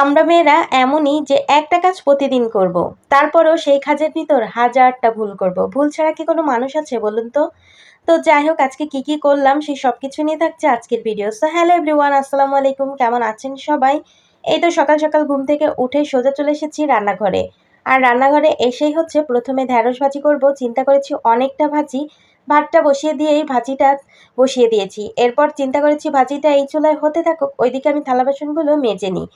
আমরা মেয়েরা এমনই যে একটা কাজ প্রতিদিন করব। তারপরেও সেই কাজের ভিতর হাজারটা ভুল করব। ভুল ছাড়া কি কোনো মানুষ আছে বলুন তো? তো যাই হোক, আজকে কি কি করলাম সেই সব কিছু নিয়ে থাকছে আজকের ভিডিও সো হ্যালো এভরিওয়ান আসসালামু আলাইকুম। কেমন আছেন সবাই? এই তো সকাল সকাল ঘুম থেকে উঠে সোজা চলে এসেছি রান্নাঘরে। আর রান্নাঘরে এসেই হচ্ছে প্রথমে ঢ্যাঁড়স ভাজি করব। চিন্তা করেছি অনেকটা ভাজি। ভাতটা বসিয়ে দিয়েই ভাজিটা বসিয়ে দিয়েছি। এরপর চিন্তা করেছি ভাজিটা এই চুলায় হতে থাকুক, ওইদিকে আমি থালা বাসনগুলো মেজে নিই।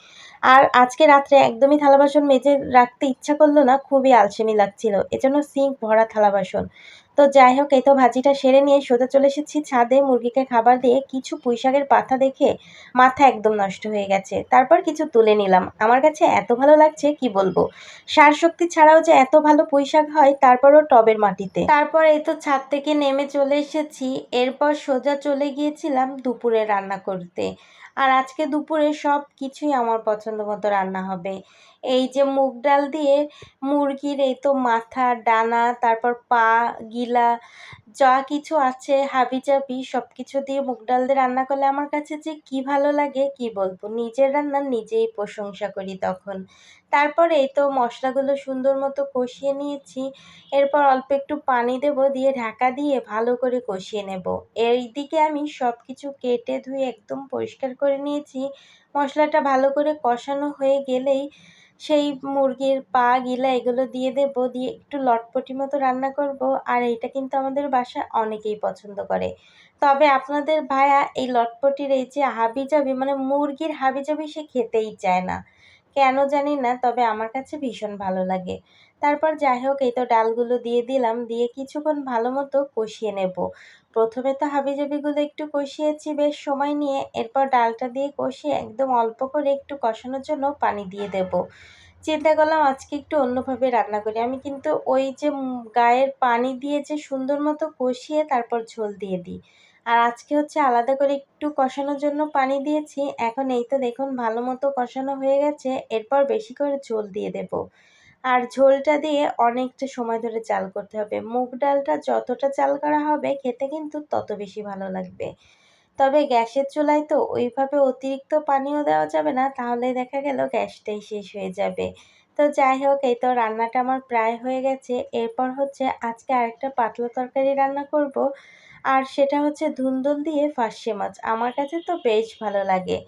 আর আজকে রাত্রে একদমই থালা বাসন মেজে রাখতে ইচ্ছা করল না, খুবই আলসেমি লাগছিল। এজন্য সিঙ্ক ভরা থালা বাসন। তো যাই হোক, এই তো ভাজিটা সেরে নিয়ে সোজা চলে এসেছি ছাদে। মুরগিকে খাবার দিয়ে কিছু পুঁইশাকের পাতা দেখে মাথা একদম নষ্ট হয়ে গেছে। তারপর কিছু তুলে নিলাম। আমার কাছে এত ভালো লাগছে, কি বলব? সার শক্তি ছাড়াও যে এত ভালো পুঁইশাক হয়, তারপরও টবের মাটিতে। তারপর এই তো ছাদ থেকে নেমে চলে এসেছি। এরপর সোজা চলে গিয়েছিলাম দুপুরে রান্না করতে। আর আজকে দুপুরে সব কিছুই আমার পছন্দ মতো রান্না হবে। এই যে মুগ ডাল দিয়ে মুরগির এই তো মাথা, ডানা, তারপর পা, গিলা যা কিছু আছে, হাবিজাবি সব কিছু দিয়ে মুগ ডাল দিয়ে রান্না করলে আমার কাছে যে কি ভালো লাগে, কি বলব? নিজের রান্না নিজেই প্রশংসা করি তখন। তারপরে এই তো মশলাগুলো সুন্দর মতো কষিয়ে নিয়েছি। এরপর অল্প একটু পানি দেব, দিয়ে ঢাকা দিয়ে ভালো করে কষিয়ে নেব। এই দিকে আমি সব কিছু কেটে ধুয়ে একদম পরিষ্কার করে নিয়েছি। মশলাটা ভালো করে কষানো হয়ে গেলেই সেই মুরগির পা, গিলা এগুলো দিয়ে দেব, দিয়ে একটু লটপটি মতো রান্না করব। আর এটা কিন্তু আমাদের বাসায় অনেকেই পছন্দ করে। তবে আপনাদের ভায়া এই লটপটির এই যে হাবিজাবি মানে মুরগির হাবিজাবি সে খেতেই চায় না। কেন জানি না, তবে আমার কাছে ভীষণ ভালো লাগে। তারপর যাই হোক, এই তো ডালগুলো দিয়ে দিলাম, দিয়ে কিছুক্ষণ ভালো মতো কষিয়ে নেব। প্রথমে তো হাবিজাবিগুলো একটু কষিয়েছি, বেশ সময় নিয়ে। এরপর ডালটা দিয়ে কষিয়ে একদম অল্প করে একটু কষানোর জন্য পানি দিয়ে দেব। চিন্তা করলাম আজকে একটু অন্যভাবে রান্না করি। আমি কিন্তু ওই যে গায়ের পানি দিয়ে যে সুন্দর মতো কষিয়ে তারপর ঝোল দিয়ে দিই। আর আজকে হচ্ছে আলাদা করে একটু কষানোর জন্য পানি দিয়েছি। এখন এই তো দেখুন ভালো মতো কষানো হয়ে গেছে। এরপর বেশি করে ঝোল দিয়ে দেব। আর ঝোলটা দিয়ে অনেকটা সময় ধরে চাল করতে হবে। মুগ ডালটা যতটা চাল করা হবে খেতে কিন্তু তত বেশি ভালো লাগবে। তবে গ্যাসের চুলায় তো ওইভাবে অতিরিক্ত পানিও দেওয়া যাবে না, তাহলে দেখা গেল গ্যাসটাই শেষ হয়ে যাবে। তো যাই হোক, এই তো রান্নাটা আমার প্রায় হয়ে গেছে। এরপর হচ্ছে আজকে আরেকটা পাতলা তরকারি রান্না করব। আর সেটা হচ্ছে ধুন্দল দিয়ে ফার্সি মাছ। আমার কাছে তো বেশ ভালো লাগে।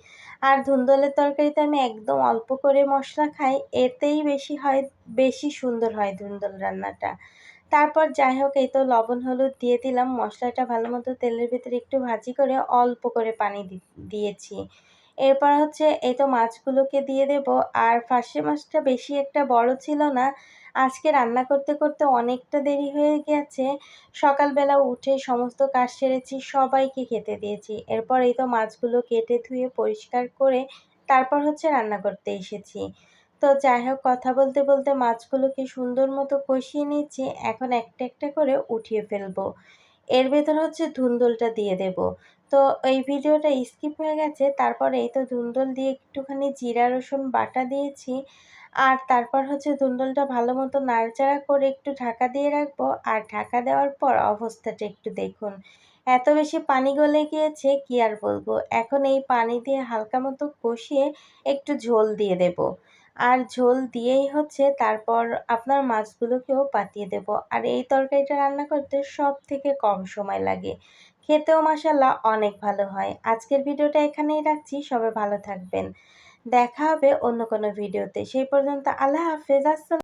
আর ধুন্দলের তরকারিতে আমি একদম অল্প করে মশলা খাই, এতেই বেশি হয়, বেশি সুন্দর হয় ধুন্দল রান্নাটা। তারপর যাই হোক, এই তো লবণ, হলুদ দিয়ে দিলাম। মশলাটা ভালো মতো তেলের ভিতরে একটু ভাজি করে অল্প করে পানি দিয়েছি। এরপর হচ্ছে, এই তো মাছগুলোকে দিয়ে দেব। আর ফার্সে মাছটা বেশি একটা বড় ছিল না। আজকে রান্না করতে করতে অনেকটা দেরি হয়ে গেছে। সকালবেলা উঠে সমস্ত কাজ সেরেছি, সবাইকে খেতে দিয়েছি। এরপর এই তো মাছগুলো কেটে ধুয়ে পরিষ্কার করে তারপর হচ্ছে রান্না করতে এসেছি। তো যাই হোক, কথা বলতে বলতে মাছগুলোকে সুন্দর মতো কষিয়ে নিচ্ছি। এখন একটা একটা করে উঠিয়ে ফেলব। এর ভেতর হচ্ছে ধুন্দলটা দিয়ে দেব। তো এই ভিডিওটা স্কিপ হয়ে গেছে, তারপর এই তো ধুন্দল দিয়ে একটুখানি জিরা, রসুন বাটা দিয়েছি। আর তারপর হচ্ছে ধুন্দলটা ভালো মতো নাড়াচাড়া করে একটু ঢাকা দিয়ে রাখব। আর ঢাকা দেওয়ার পর অবস্থাটা একটু দেখুন। এত বেশি পানি গলে গিয়েছে, কি আর বলব? এখন এই পানি দিয়ে হালকা মতো কষিয়ে একটু ঝোল দিয়ে দেব। আর ঝোল দিয়েই হচ্ছে তারপর আপনার মাছগুলোকেও পাতিয়ে দেব। আর এই তরকারিটা রান্না করতে সব থেকে কম সময় লাগে। খেতেও মাসাল্লাহ অনেক ভালো হয়। আজকের ভিডিওটা এখানেই রাখছি। সবাই ভালো থাকবেন। দেখা হবে অন্য কোনো ভিডিওতে। সেই পর্যন্ত আল্লাহ হাফেজ। আসসালাম।